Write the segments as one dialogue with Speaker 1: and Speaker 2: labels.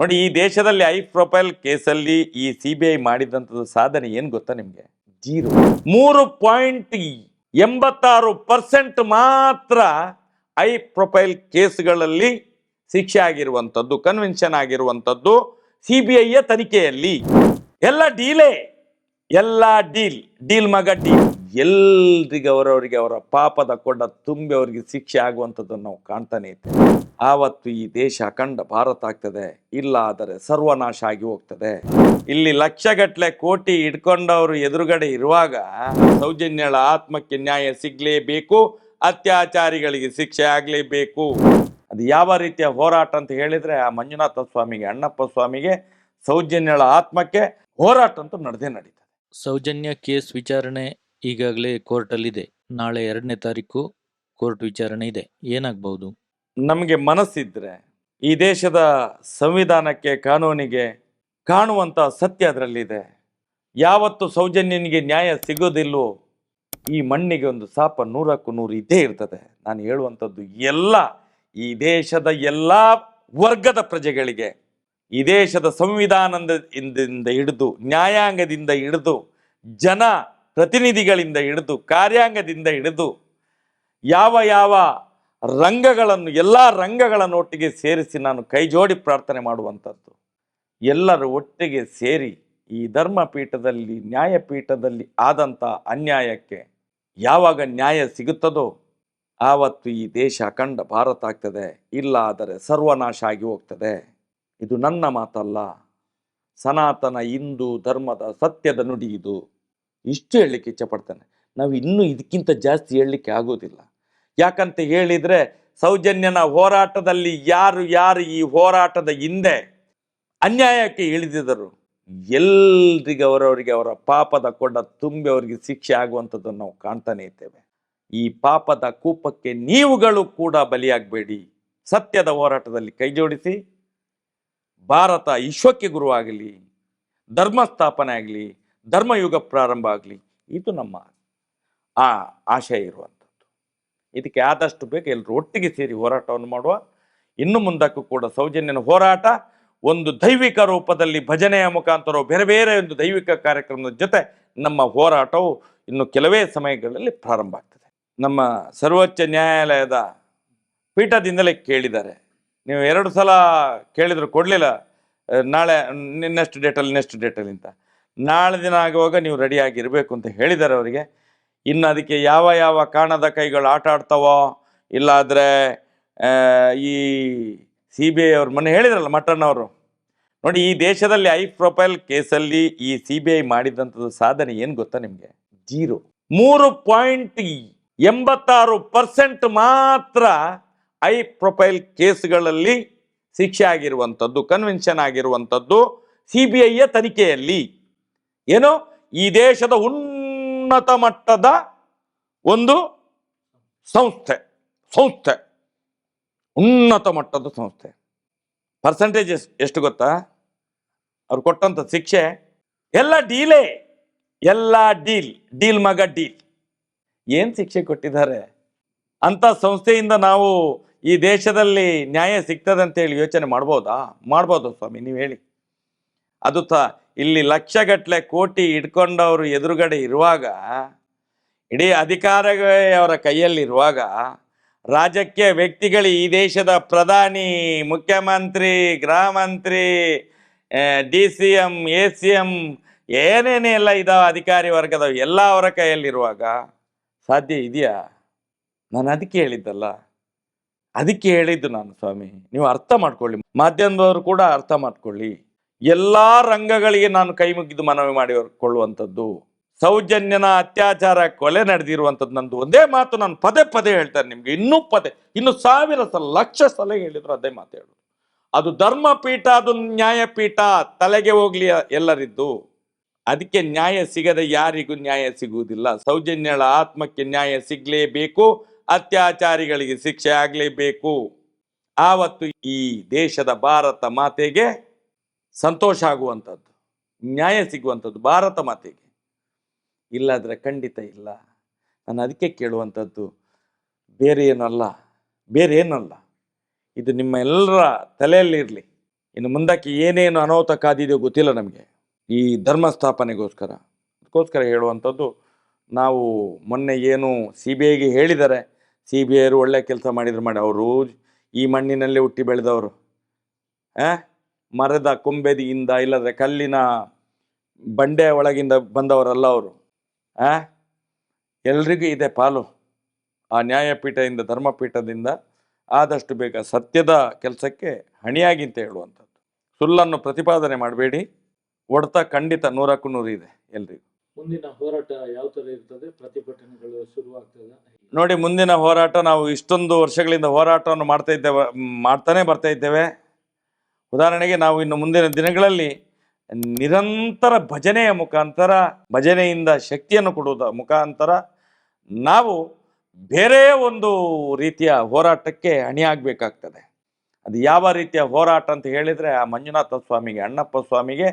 Speaker 1: ನೋಡಿ, ಈ ದೇಶದಲ್ಲಿ ಐ ಪ್ರೊಫೈಲ್ ಕೇಸಲ್ಲಿ ಈ ಸಿ ಬಿ ಐ ಮಾಡಿದಂಥದ್ದು ಸಾಧನೆ ಏನು ಗೊತ್ತಾ ನಿಮಗೆ? ಜೀರೋ. ಮೂರು ಪಾಯಿಂಟ್ ಎಂಬತ್ತಾರು ಪರ್ಸೆಂಟ್ ಮಾತ್ರ ಐ ಪ್ರೊಫೈಲ್ ಕೇಸ್ಗಳಲ್ಲಿ ಶಿಕ್ಷೆ ಆಗಿರುವಂಥದ್ದು, ಕನ್ವೆನ್ಷನ್ ಆಗಿರುವಂಥದ್ದು ಸಿ ಬಿ ಐಯ ತನಿಖೆಯಲ್ಲಿ. ಎಲ್ಲ ಡೀಲೇ, ಎಲ್ಲ ಡೀಲ್ ಡೀಲ್ ಮಗ ಡೀಲ್. ಎಲ್ರಿಗೂ ಅವರವರಿಗೆ ಅವರ ಪಾಪದ ಕೊಡ ತುಂಬಿ ಅವರಿಗೆ ಶಿಕ್ಷೆ ಆಗುವಂಥದ್ದನ್ನು ನಾವು ಕಾಣ್ತಾನೆ ಇದ್ದೇವೆ. ಆವತ್ತು ಈ ದೇಶ ಅಖಂಡ ಭಾರತ ಆಗ್ತದೆ. ಇಲ್ಲ ಆದರೆ ಸರ್ವನಾಶ ಆಗಿ ಹೋಗ್ತದೆ. ಇಲ್ಲಿ ಲಕ್ಷಗಟ್ಟಲೆ ಕೋಟಿ ಇಟ್ಕೊಂಡವರು ಎದುರುಗಡೆ ಇರುವಾಗ ಸೌಜನ್ಯಳ ಆತ್ಮಕ್ಕೆ ನ್ಯಾಯ ಸಿಗ್ಲೇಬೇಕು, ಅತ್ಯಾಚಾರಿಗಳಿಗೆ ಶಿಕ್ಷೆ ಆಗಲೇಬೇಕು. ಅದು ಯಾವ ರೀತಿಯ ಹೋರಾಟ ಅಂತ ಹೇಳಿದ್ರೆ ಆ ಮಂಜುನಾಥ ಸ್ವಾಮಿಗೆ, ಅಣ್ಣಪ್ಪ ಸ್ವಾಮಿಗೆ, ಸೌಜನ್ಯಳ ಆತ್ಮಕ್ಕೆ ಹೋರಾಟ ಅಂತೂ ನಡೆದೇ ನಡೀತದೆ.
Speaker 2: ಸೌಜನ್ಯ ಕೇಸ್ ವಿಚಾರಣೆ ಈಗಾಗಲೇ ಕೋರ್ಟಲ್ಲಿದೆ. ನಾಳೆ ಎರಡನೇ ತಾರೀಕು ಕೋರ್ಟ್ ವಿಚಾರಣೆ ಇದೆ. ಏನಾಗಬಹುದು?
Speaker 1: ನಮಗೆ ಮನಸ್ಸಿದ್ರೆ ಈ ದೇಶದ ಸಂವಿಧಾನಕ್ಕೆ, ಕಾನೂನಿಗೆ ಕಾಣುವಂಥ ಸತ್ಯ ಅದರಲ್ಲಿದೆ. ಯಾವತ್ತು ಸೌಜನ್ಯನಿಗೆ ನ್ಯಾಯ ಸಿಗೋದಿಲ್ಲೋ ಈ ಮಣ್ಣಿಗೆ ಒಂದು ಸಾಪ ನೂರಕ್ಕೂ ನೂರು ಇದ್ದೇ ಇರ್ತದೆ. ನಾನು ಹೇಳುವಂಥದ್ದು ಎಲ್ಲ ಈ ದೇಶದ ಎಲ್ಲ ವರ್ಗದ ಪ್ರಜೆಗಳಿಗೆ, ಈ ದೇಶದ ಸಂವಿಧಾನದಿಂದ ಹಿಡಿದು ನ್ಯಾಯಾಂಗದಿಂದ ಹಿಡಿದು ಜನ ಪ್ರತಿನಿಧಿಗಳಿಂದ ಹಿಡಿದು, ಕಾರ್ಯಾಂಗದಿಂದ ಹಿಡಿದು, ಯಾವ ಯಾವ ರಂಗಗಳನ್ನು, ಎಲ್ಲ ರಂಗಗಳನ್ನೊಟ್ಟಿಗೆ ಸೇರಿಸಿ ನಾನು ಕೈಜೋಡಿ ಪ್ರಾರ್ಥನೆ ಮಾಡುವಂಥದ್ದು. ಎಲ್ಲರೂ ಒಟ್ಟಿಗೆ ಸೇರಿ ಈ ಧರ್ಮಪೀಠದಲ್ಲಿ, ನ್ಯಾಯಪೀಠದಲ್ಲಿ ಆದಂಥ ಅನ್ಯಾಯಕ್ಕೆ ಯಾವಾಗ ನ್ಯಾಯ ಸಿಗುತ್ತದೋ, ಆವತ್ತು ಈ ದೇಶ ಅಖಂಡ ಭಾರತ ಆಗ್ತದೆ. ಇಲ್ಲ ಆದರೆ ಸರ್ವನಾಶ ಆಗಿ ಹೋಗ್ತದೆ. ಇದು ನನ್ನ ಮಾತಲ್ಲ. ಸನಾತನ ಹಿಂದೂ ಧರ್ಮದ ಸತ್ಯದ ನುಡಿ ಇದು. ಇಷ್ಟು ಹೇಳಲಿಕ್ಕೆ ಇಚ್ಛಪಡ್ತಾನೆ. ನಾವು ಇನ್ನೂ ಇದಕ್ಕಿಂತ ಜಾಸ್ತಿ ಹೇಳಲಿಕ್ಕೆ ಆಗೋದಿಲ್ಲ. ಯಾಕಂತ ಹೇಳಿದರೆ ಸೌಜನ್ಯನ ಹೋರಾಟದಲ್ಲಿ ಯಾರು ಯಾರು ಈ ಹೋರಾಟದ ಹಿಂದೆ ಅನ್ಯಾಯಕ್ಕೆ ಇಳಿದಿದ್ದರು. ಎಲ್ರಿಗೂ ಅವರವರಿಗೆ ಅವರ ಪಾಪದ ಕೊಡ ತುಂಬಿ ಅವರಿಗೆ ಶಿಕ್ಷೆ ಆಗುವಂಥದ್ದನ್ನು ನಾವು ಕಾಣ್ತಾನೆ ಇದ್ದೇವೆ. ಈ ಪಾಪದ ಕೂಪಕ್ಕೆ ನೀವುಗಳು ಕೂಡ ಬಲಿಯಾಗಬೇಡಿ. ಸತ್ಯದ ಹೋರಾಟದಲ್ಲಿ ಕೈಜೋಡಿಸಿ ಭಾರತ ವಿಶ್ವಕ್ಕೆ ಗುರುವಾಗಲಿ ಧರ್ಮ ಸ್ಥಾಪನೆ ಆಗಲಿ ಧರ್ಮಯುಗ ಪ್ರಾರಂಭ ಆಗಲಿ, ಇದು ನಮ್ಮ ಆ ಆಶಯ ಇರುವಂಥದ್ದು. ಇದಕ್ಕೆ ಆದಷ್ಟು ಬೇಗ ಎಲ್ಲರೂ ಒಟ್ಟಿಗೆ ಸೇರಿ ಹೋರಾಟವನ್ನು ಮಾಡುವ, ಇನ್ನು ಮುಂದಕ್ಕೂ ಕೂಡ ಸೌಜನ್ಯನ ಹೋರಾಟ, ಒಂದು ದೈವಿಕ ರೂಪದಲ್ಲಿ ಭಜನೆಯ ಮುಖಾಂತರ ಬೇರೆ ಬೇರೆ ಒಂದು ದೈವಿಕ ಕಾರ್ಯಕ್ರಮದ ಜೊತೆ ನಮ್ಮ ಹೋರಾಟವು ಇನ್ನು ಕೆಲವೇ ಸಮಯಗಳಲ್ಲಿ ಪ್ರಾರಂಭ ಆಗ್ತದೆ. ನಮ್ಮ ಸರ್ವೋಚ್ಚ ನ್ಯಾಯಾಲಯದ ಪೀಠದಿಂದಲೇ ಕೇಳಿದ್ದಾರೆ. ನೀವು ಎರಡು ಸಲ ಕೇಳಿದ್ರು ಕೊಡಲಿಲ್ಲ, ನಾಳೆ, ನೆಕ್ಸ್ಟ್ ಡೇಟಲ್ಲಿ ನೆಕ್ಸ್ಟ್ ಡೇಟಲ್ಲಿ ಅಂತ ನಾಳೆ ದಿನ ಆಗುವಾಗ ನೀವು ರೆಡಿಯಾಗಿರಬೇಕು ಅಂತ ಹೇಳಿದ್ದಾರೆ ಅವರಿಗೆ. ಇನ್ನು ಅದಕ್ಕೆ ಯಾವ ಯಾವ ಕಾರಣದ ಕೈಗಳು ಆಟ ಆಡ್ತಾವೋ, ಇಲ್ಲಾದರೆ ಈ ಸಿ ಬಿ ಐ ಅವ್ರ ಮೊನ್ನೆ ಹೇಳಿದ್ರಲ್ಲ ಮಟ್ಟಣ್ಣ ಅವರು. ನೋಡಿ, ಈ ದೇಶದಲ್ಲಿ ಐ ಪ್ರೊಫೈಲ್ ಕೇಸಲ್ಲಿ ಈ ಸಿ ಬಿ ಐ ಮಾಡಿದಂಥದ್ದು ಸಾಧನೆ ಏನು ಗೊತ್ತಾ ನಿಮಗೆ? ಜೀರೋ. ಮೂರು ಪಾಯಿಂಟ್ ಎಂಬತ್ತಾರು ಪರ್ಸೆಂಟ್ ಮಾತ್ರ ಐ ಪ್ರೊಫೈಲ್ ಕೇಸ್ಗಳಲ್ಲಿ ಶಿಕ್ಷೆ ಆಗಿರುವಂಥದ್ದು ಕನ್ವೆನ್ಷನ್ ಆಗಿರುವಂಥದ್ದು ಸಿ ಬಿ ಐಯ ತನಿಖೆಯಲ್ಲಿ. ಏನು? ಈ ದೇಶದ ಉನ್ನತ ಮಟ್ಟದ ಒಂದು ಸಂಸ್ಥೆ. ಸಂಸ್ಥೆ. ಉನ್ನತ ಮಟ್ಟದ ಸಂಸ್ಥೆ. ಪರ್ಸೆಂಟೇಜ್ ಎಷ್ಟು ಗೊತ್ತಾ? ಅವ್ರು ಕೊಟ್ಟಂತ ಶಿಕ್ಷೆ ಎಲ್ಲ ಡೀಲೇ. ಎಲ್ಲ ಡೀಲ್. ಡೀಲ್ ಮಗ ಡೀಲ್. ಏನು ಶಿಕ್ಷೆ ಕೊಟ್ಟಿದ್ದಾರೆ? ಅಂತ ಸಂಸ್ಥೆಯಿಂದ ನಾವು ಈ ದೇಶದಲ್ಲಿ ನ್ಯಾಯ ಸಿಗ್ತದೆ ಅಂತೇಳಿ ಯೋಚನೆ ಮಾಡ್ಬೋದಾ? ಮಾಡ್ಬೋದು ಸ್ವಾಮಿ, ನೀವು ಹೇಳಿ. ಅದು ತ, ಇಲ್ಲಿ ಲಕ್ಷಗಟ್ಟಲೆ ಕೋಟಿ ಇಟ್ಕೊಂಡವರು ಎದುರುಗಡೆ ಇರುವಾಗ, ಇಡೀ ಅಧಿಕಾರವೇ ಅವರ ಕೈಯಲ್ಲಿರುವಾಗ, ರಾಜಕೀಯ ವ್ಯಕ್ತಿಗಳು ಈ ದೇಶದ ಪ್ರಧಾನಿ, ಮುಖ್ಯಮಂತ್ರಿ, ಗೃಹ ಮಂತ್ರಿ D C M, A C M ಏನೇನೆಲ್ಲ ಇದಾವೆ ಅಧಿಕಾರಿ ವರ್ಗದ ಎಲ್ಲ ಅವರ ಕೈಯಲ್ಲಿರುವಾಗ, ಸಾಧ್ಯ ಇದೆಯಾ? ನಾನು ಅದಕ್ಕೆ ಹೇಳಿದ್ದಲ್ಲ. ಅದಕ್ಕೆ ಹೇಳಿದ್ದು ನಾನು ಸ್ವಾಮಿ. ನೀವು ಅರ್ಥ ಮಾಡ್ಕೊಳ್ಳಿ. ಮಾಧ್ಯಮದವರು ಕೂಡ ಅರ್ಥ ಮಾಡ್ಕೊಳ್ಳಿ. ಎಲ್ಲ ರಂಗಗಳಿಗೆ ನಾನು ಕೈ ಮುಗಿದು ಮನವಿ ಮಾಡಿಕೊಳ್ಳುವಂಥದ್ದು, ಸೌಜನ್ಯನ ಅತ್ಯಾಚಾರ ಕೊಲೆ ನಡೆದಿರುವಂಥದ್ದು ನಂದು ಒಂದೇ ಮಾತು, ನಾನು ಪದೇ ಪದೇ ಹೇಳ್ತಾರೆ ನಿಮಗೆ, ಇನ್ನೂ ಪದೇ, ಇನ್ನು ಸಾವಿರ ಸಲ ಲಕ್ಷ ಸಲ ಹೇಳಿದ್ರು ಅದೇ ಮಾತು ಹೇಳೋದು. ಅದು ಧರ್ಮಪೀಠ, ಅದು ನ್ಯಾಯಪೀಠ, ತಲೆಗೆ ಹೋಗ್ಲಿ ಎಲ್ಲರಿದ್ದು. ಅದಕ್ಕೆ ನ್ಯಾಯ ಸಿಗದೆ ಯಾರಿಗೂ ನ್ಯಾಯ ಸಿಗುವುದಿಲ್ಲ. ಸೌಜನ್ಯಳ ಆತ್ಮಕ್ಕೆ ನ್ಯಾಯ ಸಿಗಲೇಬೇಕು, ಅತ್ಯಾಚಾರಿಗಳಿಗೆ ಶಿಕ್ಷೆ ಆಗಲೇಬೇಕು. ಆವತ್ತು ಈ ದೇಶದ ಭಾರತ ಮಾತೆಗೆ ಸಂತೋಷ ಆಗುವಂಥದ್ದು, ನ್ಯಾಯ ಸಿಗುವಂಥದ್ದು, ಭಾರತ ಮಾತೆಗೆ. ಇಲ್ಲಾದರೆ ಖಂಡಿತ ಇಲ್ಲ. ನಾನು ಅದಕ್ಕೆ ಕೇಳುವಂಥದ್ದು, ಬೇರೆ ಏನಲ್ಲ ಬೇರೆ ಏನಲ್ಲ. ಇದು ನಿಮ್ಮ ಎಲ್ಲರ ತಲೆಯಲ್ಲಿರಲಿ. ಇನ್ನು ಮುಂದಕ್ಕೆ ಏನೇನು ಅನಾಹುತ ಕಾದಿದೆಯೋ ಗೊತ್ತಿಲ್ಲ ನಮಗೆ. ಈ ಧರ್ಮ ಸ್ಥಾಪನೆಗೋಸ್ಕರ. ಅದಕ್ಕೋಸ್ಕರ ಹೇಳುವಂಥದ್ದು, ನಾವು ಮೊನ್ನೆ ಏನು ಸಿ ಬಿ ಐಗೆ ಹೇಳಿದ್ದಾರೆ. ಸಿ ಬಿ ಐರು ಒಳ್ಳೆ ಕೆಲಸ ಮಾಡಿದ್ರು, ಮಾಡಿ. ಅವರು ಈ ಮಣ್ಣಿನಲ್ಲೇ ಹುಟ್ಟಿ ಬೆಳೆದವರು. ಆ? ಮರದ ಕೊಂಬೆದಿಯಿಂದ ಇಲ್ಲದ್ರೆ ಕಲ್ಲಿನ ಬಂಡೆ ಒಳಗಿಂದ ಬಂದವರಲ್ಲ ಅವರು. ಆ? ಎಲ್ರಿಗೂ ಇದೆ ಪಾಲು. ಆ ನ್ಯಾಯಪೀಠದಿಂದ ಧರ್ಮಪೀಠದಿಂದ ಆದಷ್ಟು ಬೇಗ ಸತ್ಯದ ಕೆಲಸಕ್ಕೆ ಹಣಿಯಾಗಿ ಅಂತ ಹೇಳುವಂಥದ್ದು. ಸುಳ್ಳನ್ನು ಪ್ರತಿಪಾದನೆ ಮಾಡಬೇಡಿ. ಒಡ್ತಾ ಖಂಡಿತ ನೂರಕ್ಕೂ ನೂರು ಇದೆ ಎಲ್ರಿಗೂ.
Speaker 2: ಮುಂದಿನ ಹೋರಾಟ ಯಾವ ಥರ ಇರ್ತದೆ? ಪ್ರತಿಭಟನೆಗಳು ಶುರುವಾಗ್ತದೆ.
Speaker 1: ನೋಡಿ ಮುಂದಿನ ಹೋರಾಟ ನಾವು ಇಷ್ಟೊಂದು ವರ್ಷಗಳಿಂದ ಹೋರಾಟವನ್ನು ಮಾಡ್ತಾ ಇದ್ದೇವೆ ಮಾಡ್ತಾನೆ ಬರ್ತಾ ಇದ್ದೇವೆ. ಉದಾಹರಣೆಗೆ ನಾವು ಇನ್ನು ಮುಂದಿನ ದಿನಗಳಲ್ಲಿ ನಿರಂತರ ಭಜನೆಯ ಮುಖಾಂತರ, ಭಜನೆಯಿಂದ ಶಕ್ತಿಯನ್ನು ಕೊಡುವುದ ಮುಖಾಂತರ ನಾವು ಬೇರೆ ಒಂದು ರೀತಿಯ ಹೋರಾಟಕ್ಕೆ ಅಣಿಯಾಗಬೇಕಾಗ್ತದೆ. ಅದು ಯಾವ ರೀತಿಯ ಹೋರಾಟ ಅಂತ ಹೇಳಿದರೆ ಆ ಮಂಜುನಾಥ ಸ್ವಾಮಿಗೆ, ಅಣ್ಣಪ್ಪ ಸ್ವಾಮಿಗೆ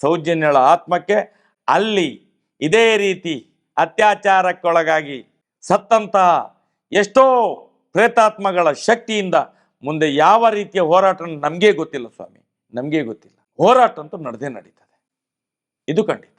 Speaker 1: ಸೌಜನ್ಯಗಳ ಆತ್ಮಕ್ಕೆ ಅಲ್ಲಿ ಇದೇ ರೀತಿ ಅತ್ಯಾಚಾರಕ್ಕೊಳಗಾಗಿ ಸತ್ತಂತಹ ಎಷ್ಟೋ ಪ್ರೇತಾತ್ಮಗಳ ಶಕ್ತಿಯಿಂದ ಮುಂದೆ ಯಾವ ರೀತಿಯ ಹೋರಾಟ ನಮಗೇ ಗೊತ್ತಿಲ್ಲ ಸ್ವಾಮಿ. ನಮಗೇ ಗೊತ್ತಿಲ್ಲ. ಹೋರಾಟ ಅಂತೂ ನಡೆದೇ ನಡೀತದೆ. ಇದು ಖಂಡಿತ.